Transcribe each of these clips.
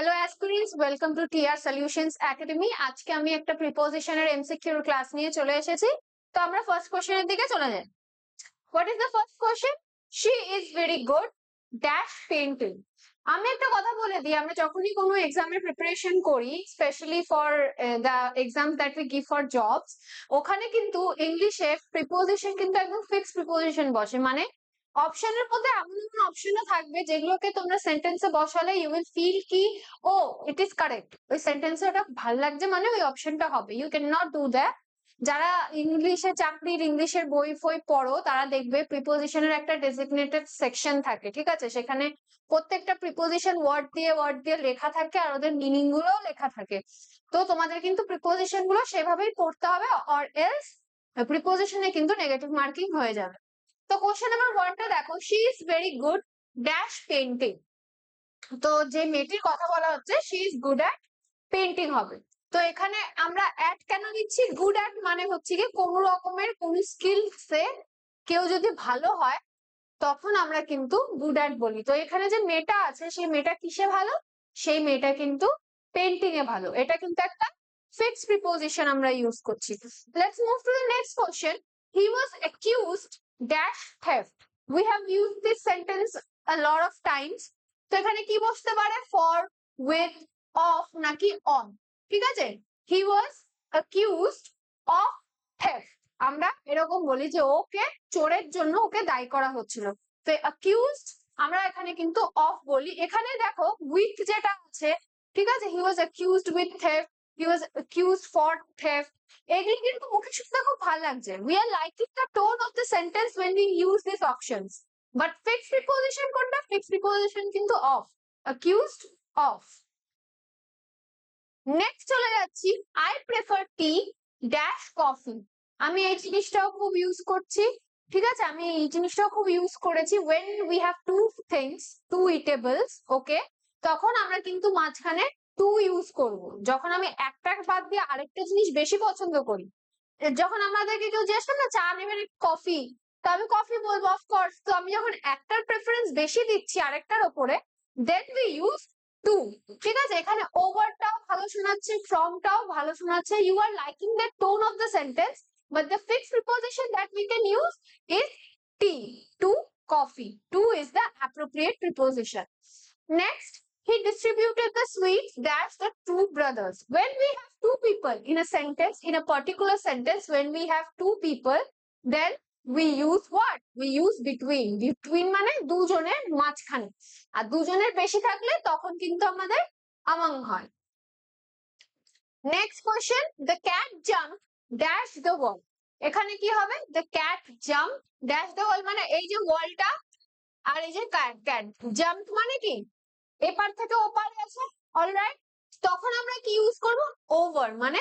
Hello aspirants welcome to TR solutions academy আজকে আমি একটা প্রিপোজিশনের এমসিকিউর ক্লাস নিয়ে চলে এসেছি। তো আমরা ফার্স্ট কোশ্চেনের দিকে চলে যাই। What is the first question she is very good dash painting আমি একটা কথা বলে দিই, আমরা যখনই কোনো এক্সামের প্রিপারেশন করি specially for the exam that we give for jobs ওখানে কিন্তু ইংলিশে প্রিপোজিশন কিন্তু একদম ফিক্সড প্রিপোজিশন বসে। মানে অপশনের মধ্যে এমন এমন অপশনও থাকবে যেগুলোকে তোমরা সেন্টেন্সে বসালে ইউ উইল ফিল কি, ও ইট ইজ কারেক্ট ওই সেন্টেন্সে ওটা ভালো লাগছে মানে ওই অপশনটা হবে। You can not do that যারা ইংলিশে চাকরির ইংলিশের বই ফই পড়ো, তারা দেখবে প্রিপোজিশনের একটা ডেজিগনেটেড সেকশন থাকে, ঠিক আছে? সেখানে প্রত্যেকটা প্রিপোজিশন ওয়ার্ড দিয়ে ওয়ার্ড দিয়ে লেখা থাকে আর ওদের মিনিং গুলোও লেখা থাকে। তো তোমাদের কিন্তু প্রিপোজিশনগুলো সেভাবেই পড়তে হবে অর এলস প্রিপোজিশনে কিন্তু নেগেটিভ মার্কিং হয়ে যাবে। তো কোশ্চেন নাম্বার ওয়ানটা দেখো she is very good dash painting তো যে মেয়েটির কথা বলা হচ্ছে she is good at painting হবে। তো এখানে আমরা অ্যাট কেন দিচ্ছি? গুড অ্যাট মানে হচ্ছে কি, কোন রকমের কোন স্কিলসে কেউ যদি ভালো হয়, তখন আমরা কিন্তু গুড অ্যাট বলি। তো এখানে যে মেয়েটা আছে সেই মেয়েটা কিসে ভালো? সেই মেয়েটা কিন্তু পেন্টিং এ ভালো। এটা কিন্তু একটা ফিক্সড প্রিপোজিশন আমরা ইউজ করছি। Let's move to the next question he was accused dash theft. We have used this sentence a lot of times. তো এখানে কি বসতে পারে? ফর উইথ অফ নাকি অন ঠিক আছে? He was accused of theft আমরা এরকম বলি যে ওকে চোরের জন্য ওকে দায়ী করা হচ্ছিল। তো অ্যাকিউজড আমরা এখানে কিন্তু অফ বলি। এখানে দেখো উইথ যেটা আছে, ঠিক আছে? He was accused with theft he was accused for theft কিন্তু মুখে শুনতে খুব ভালো লাগছে। We are liking the tone of the sentence when we use this options but fixed preposition কোনটা ফিক্সড প্রিপোজিশন কিন্তু অফ অ্যাকিউজড অফ নেক্সট চলে যাচ্ছি। I prefer tea dash coffee আমি এই জিনিসটাও খুব ইউজ করছি। ঠিক আছে? আমি এই জিনিসটাও খুব ইউজ করেছি। When we have two things two eatables okay তখন আমরা কিন্তু মাঝখানে টু ইউজ করব। যখন আমি একটা বাদ দিয়ে আরেকটা জিনিস বেশি পছন্দ করি, যখন আমাদেরকে কেউ জিজ্ঞেস না, চা নেবেন কফি তো আমি কফি বলব অফকোর্স তো আমি যখন একটার প্রেফারেন্স বেশি দিচ্ছি আরেকটার ওপরে দেন উই ইউজ টু ঠিক আছে? এখানে ওভারটাও ভালো শোনাচ্ছে ফ্রমটাও ভালো শোনাচ্ছে। You are liking the tone of the sentence but the fixed preposition that we can use is tea to coffee to is the appropriate preposition next he distributed the sweets dash the two brothers when we have two people in a sentence in a particular sentence when we have two people then we use what we use between between মানে দুজনের মাঝখানে আর দুজনের বেশি থাকলে তখন কিন্তু আমাদের among হয় next question the cat jumped dash the wall এখানে কি হবে the cat jumped dash the wall মানে এই যে ওয়ালটা আর এই যে cat cat jump মানে কি এপার থেকে ওপারে আছে অলরাইট তখন আমরা কি ইউজ করব? ওভার মানে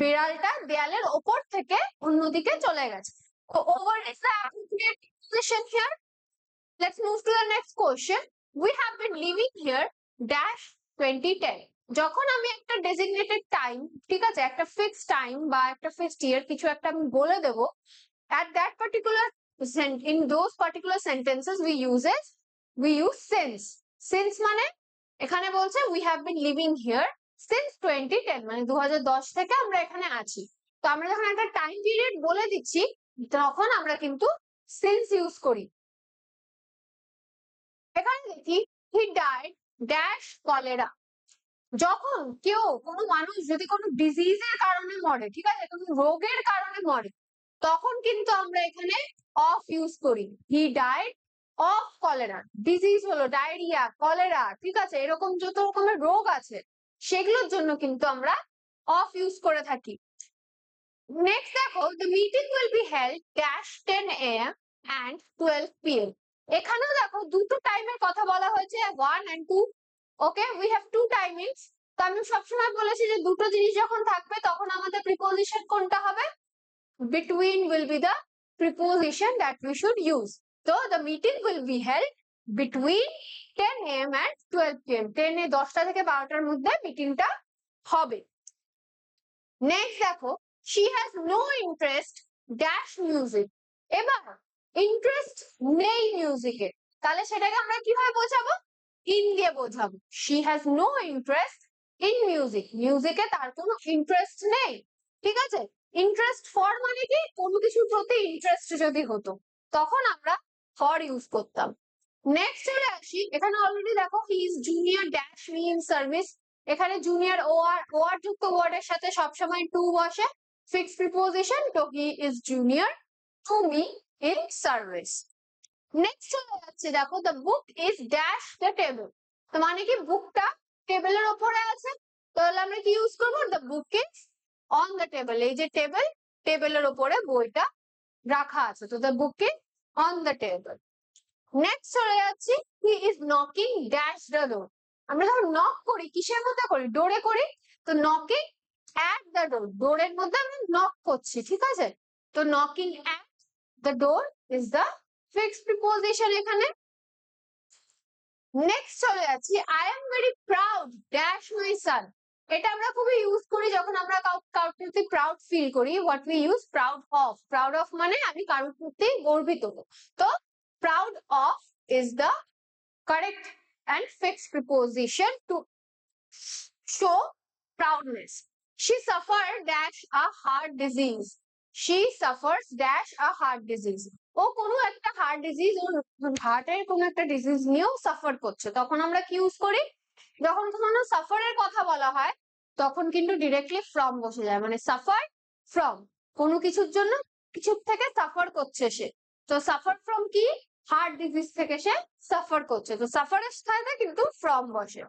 বিড়ালটা দেয়ালের ওপর থেকে অন্যদিকে চলে গেছে। Over is the appropriate position here let's move to the next question we have been living here dash 2010 যখন আমি একটা ডেজিগনেটেড টাইম ঠিক আছে, একটা ফিক্সড টাইম বা একটা ফিক্সড ইয়ার কিছু একটা আমি বলে দেব, at that particular in those particular sentences we uses we use since. Since মানে? এখানে বলছে we have been living here since twenty ten মানে দুহাজার দশ থেকে আমরা এখানে আছি। তো আমরা যখন একটা টাইম পিরিয়ড বলে দিচ্ছি, তখন আমরা কিন্তু সিন্স ইউজ করি। এখানে দেখি হি ডাইড ড্যাশ কলেরা যখন কেউ কোনো মানুষ যদি কোনো ডিজিজের কারণে মরে, ঠিক আছে, কোনো রোগের কারণে মরে, তখন কিন্তু আমরা এখানে অফ ইউজ করি। He died of cholera disease হলো ডায়রিয়া কলেরা ঠিক আছে? এরকম যত রকমের রোগ আছে, সেগুলোর জন্য কিন্তু আমরা অফ ইউজ করে থাকি। নেক্সট দেখো the meeting will be held dash ten A M and twelve P M এখানেও দেখো, দুটো টাইমের কথা বলা হয়েছে one and two okay we have two timings তো আমি সবসময় বলেছি যে দুটো জিনিস যখন থাকবে, তখন আমাদের প্রিপোজিশন কোনটা হবে? Between will be the preposition that we should use So, the meeting will be held between 10 am and 12 pm 10 A 10টা থেকে 12টার মধ্যে মিটিংটা হবে। নেক্সট দেখো, she has no interest dash music এবার ইন্টারেস্ট নেই মিউজিকে তাহলে সেটাকে আমরা কীভাবে বোঝাবো? ইন দিয়ে বোঝাবো। She has no interest in music মিউজিকে তার কোনো ইন্টারেস্ট নেই। ঠিক আছে? ইন্টারেস্ট ফর মানে কি? কোনো কিছুর প্রতি ইন্টারেস্ট যদি হতো, তখন আমরা ফর ইউজ করতাম। নেক্সট চলে আসি। এখানে অলরেডি দেখো he is junior dash me in service এখানে junior O R O R যুক্ত ওয়ার্ডের সাথে সবসময় টু বসে। ফিক্স প্রিপোজিশন তো he is junior to me in service next চলে যাচ্ছে, দেখো the book is dash the table তো মানে কি বুকটা টেবিলের ওপরে আছে? তাহলে আমরা কি ইউজ করব? The book is on the table এই যে টেবিল টেবিলের ওপরে বইটা রাখা আছে। তো the book is on the table next চলে যাচ্ছি he is knocking dash the door আমরা যখন নক করি, কিসের মধ্যে করি? ডোরে করি, তো নকিং অ্যাট দ্য ডোর ডোরের মধ্যে আমরা নক করছি, ঠিক আছে? তো knocking at the door is the fix preposition এখানে। নেক্সট চলে যাচ্ছি I am very proud dash my son এটা আমরা খুবই ইউজ করি যখন আমরা কারোর প্রতি প্রাউড ফিল করি what we use proud of proud of মানে আমি কারোর প্রতি গর্বিত তো proud of is the correct and fixed preposition to show proudness. She suffered dash a heart disease. She suffers dash a heart disease. ও কোনো একটা হার্ট ডিজিজ ও হার্টের কোনো একটা ডিজিজ নিয়েও সাফার করছে তখন আমরা কি ইউজ করি যখন কোনো সাফারের কথা বলা হয়, তখন কিন্তু ডিরেক্টলি ফ্রম বসে যায়। মানে সাফার ফ্রম কোনো কিছুর জন্য কিছুর থেকে সাফার করছে সে। তো সাফার ফ্রম কি? হার্ট ডিজিজ থেকে সে সাফার করছে। তো সাফারের স্থানে কিন্তু ফ্রম বসে।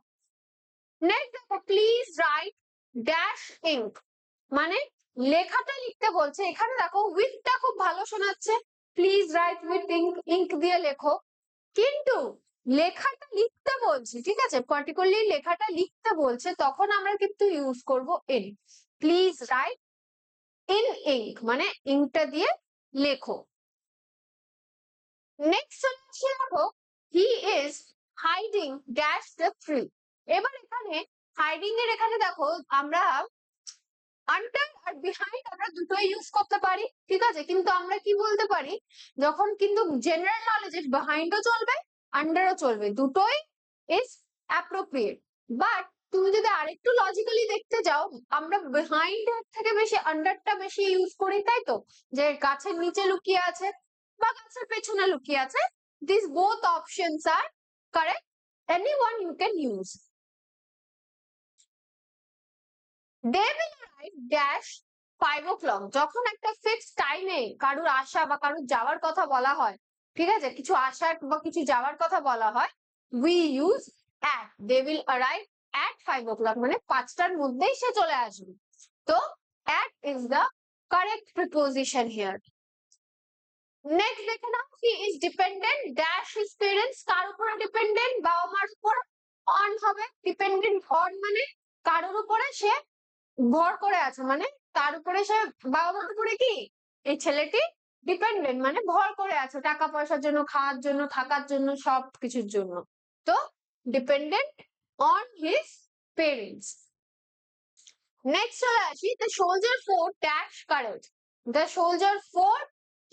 নেক্সট দেখো প্লিজ রাইট ড্যাশ ইঙ্ক মানে লেখাটা লিখতে বলছে। এখানে দেখো উইথটা খুব ভালো শোনাচ্ছে। Please write with ink ink দিয়ে লেখো। কিন্তু লেখাটা লিখতে বলছে, ঠিক আছে? পার্টিকুলারলি লেখাটা লিখতে বলছে, তখন আমরা কিন্তু ইউজ করব in please write in ink মানে ইঙ্কটা দিয়ে লেখো। নেক্সট হচ্ছে দেখো he is hiding dash the tree এবার এখানে হাইডিং এর এখানে দেখো, আমরা আন্ডার আর বিহাইন্ড আমরা দুটোই ইউজ করতে পারি, ঠিক আছে? কিন্তু আমরা কি বলতে পারি? যখন কিন্তু জেনারেল নলেজে বিহাইন্ডও চলবে আন্ডারও চলবে। দুটোই ইজ অ্যাপ্রোপ্রিয়েট বাট তুমি যদি আরেকটু লজিক্যালি দেখতে যাও, আমরা বিহাইন্ড থেকে বেশি আন্ডারটা বেশি ইউজ করি, তাই তো? যে গাছের নিচে লুকিয়ে আছে বা গাছের পেছনে লুকিয়ে আছে this both options are correct any one you can use they will arrive dash five o'clock যখন একটা ফিক্সড টাইমে কারুর আসা বা কারুর যাওয়ার কথা বলা হয় ঠিক আছে? কিছু আসার বা কিছু যাওয়ার কথা বলা হয়। We use at they will arrive at five o'clock মানে পাঁচটার মধ্যেই সে চলে আসবে। তো at is the correct preposition here next দেখে নাও he is dependent dash his parents কার উপরে ডিপেন্ডেন্ট বাবা মার উপর। অন হবে ডিপেন্ডেন্ট অন মানে কারোর উপরে সে ভর করে আছে মানে তার উপরে সে, বাবা মার উপরে কি? এই ছেলেটি ডিপেন্ডেন্ট মানে ভর করে আছো টাকা পয়সার জন্য, খাওয়ার জন্য, থাকার জন্য সব কিছুর জন্য। তো dependent on his parents next চলে আসি the soldier fought dash courage the soldier fought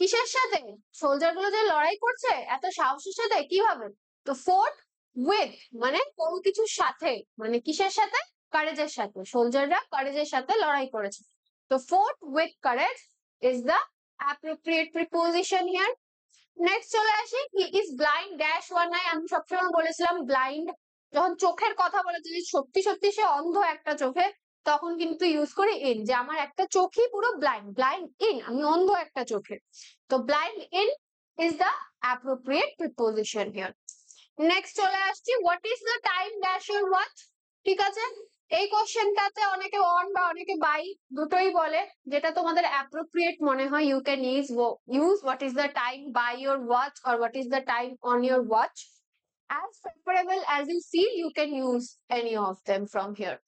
কিসের সাথে? সোলজারগুলো যে লড়াই করছে, এত সাহসের সাথে কীভাবে? তো ফোর্ট উইথ মানে কোনো কিছুর সাথে মানে কিসের সাথে? কারেজের সাথে। সোলজাররা কারেজের সাথে লড়াই করেছে। তো fought with courage is the appropriate preposition here next চলে আসি he is blind dash one eye আমি সবসময় বলেছিলাম ব্লাইন্ড যখন চোখের কথা বলে, যদি সত্যি সত্যি সে অন্ধ একটা চোখে, তখন কিন্তু ইউজ করি ইন যে আমার একটা চোখই পুরো ব্লাইন্ড ব্লাইন্ড ইন আমি অন্ধ একটা চোখে। তো blind in is the appropriate preposition here next চলে আসছি what is the time dash your watch ঠিক আছে? এই কোশ্চেনটাতে অনেকে অন বা অনেকে বাই দুটোই বলে যেটা তোমাদের অ্যাপ্রোপ্রিয়েট মনে হয় you can use use what is the time by your watch or what is the time on your watch as preferable as you feel you can use any of them from here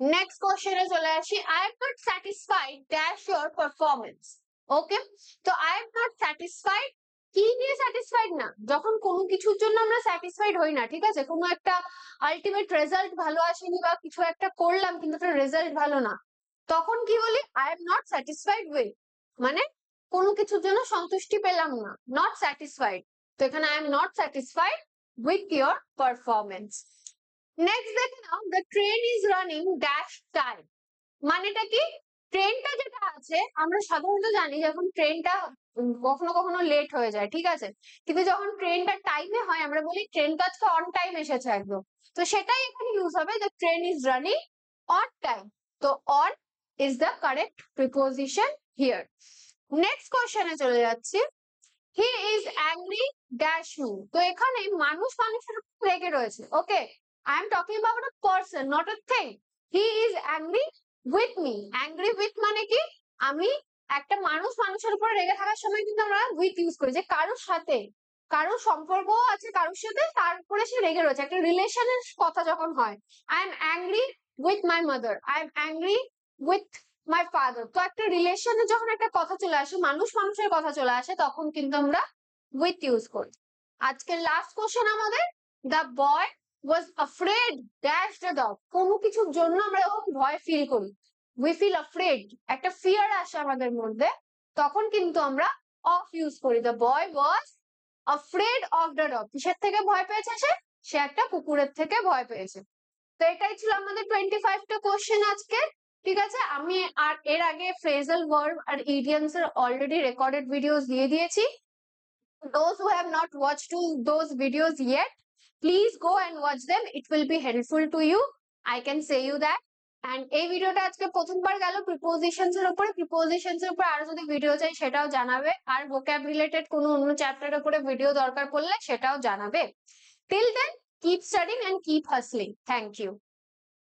next question এ চলে আসি i am not satisfied dash your performance okay তো i am not satisfied কি নিয়ে satisfied না। যখন কোনো কিছুর জন্য আমরা স্যাটিসফাইড হই না, ঠিক আছে? কোনো একটা আলটিমেট রেজাল্ট ভালো আসেনি বা কিছু একটা করলাম কিন্তু একটা রেজাল্ট ভালো না, তখন কি বলি? I am not satisfied with মানে কোনো কিছুর জন্য সন্তুষ্টি পেলাম না। নট স্যাটিসফাইড তো এখানে I am not satisfied with your performance next দেখে নাও the train is running dash time মানেটা কি? ট্রেনটা যেটা আছে, আমরা সাধারণত জানি যখন ট্রেনটা কখনো কখনো লেট হয়ে যায়, ঠিক আছে? কিন্তু যখন ট্রেনটা টাইমে হয়, আমরা বলি ট্রেন তো আজকে অন টাইম এসেছে একদম। তো সেটাই এখানে ইউজ হবে the train is running on time তো on is the correct preposition here next কোশ্চেনে চলে যাচ্ছি। He is angry dash me তো এখানে মানুষ মানুষের রেগে রয়েছে okay I am talking about a person not a thing he is angry with me angry with মানে কি? আমি একটা মানুষ মানুষের উপর রেগে থাকার সময় কিন্তু আমরা উইথ ইউজ করি। যে কারোর সাথে, কারোর সম্পর্ক আছে কারোর সাথে তারপরে সে রেগে রয়েছে। একটা রিলেশনের কথা যখন হয় I am angry with my mother I am angry with my father তো একটা রিলেশনে যখন একটা কথা চলে আসে, মানুষ মানুষের কথা চলে আসে, তখন কিন্তু আমরা উইথ ইউজ করি। আজকের লাস্ট কোশ্চেন আমাদের the boy was afraid dash the dog কোনো কিছুর জন্য আমরা যখন ভয় ফিল করি। উই ফিল আফ্রেড একটা ফিয়ার আসে আমাদের মধ্যে। তখন কিন্তু আমরা অফ ইউজ করি। The boy was afraid of the dog কিসের থেকে ভয় পেয়েছে সে? সে একটা কুকুরের থেকে ভয় পেয়েছে। তো এটাই ছিল আমাদের টোয়েন্টি ফাইভটা কোশ্চেন আজকে। ঠিক আছে? আমি আর এর আগে ফ্রেজাল ওয়ার্ড আর ইডিয়ামস এর অলরেডি রেকর্ডেড ভিডিওস দিয়ে দিয়েছি। Those who have not watched to those videos yet please go and watch them. It will be helpful to you i can say you that. And এই ভিডিওটা আজকে প্রথমবার গেল। Prepositions এর উপরে। প্রিপোজিশনস এর উপরে আরও যদি ভিডিও চাই, সেটাও জানাবে। আর ভোক্যাব রিলেটেড কোনো অন্য চ্যাপ্টারের উপরে ভিডিও দরকার পড়লে, সেটাও জানাবে। Till then keep studying and keep hustling thank you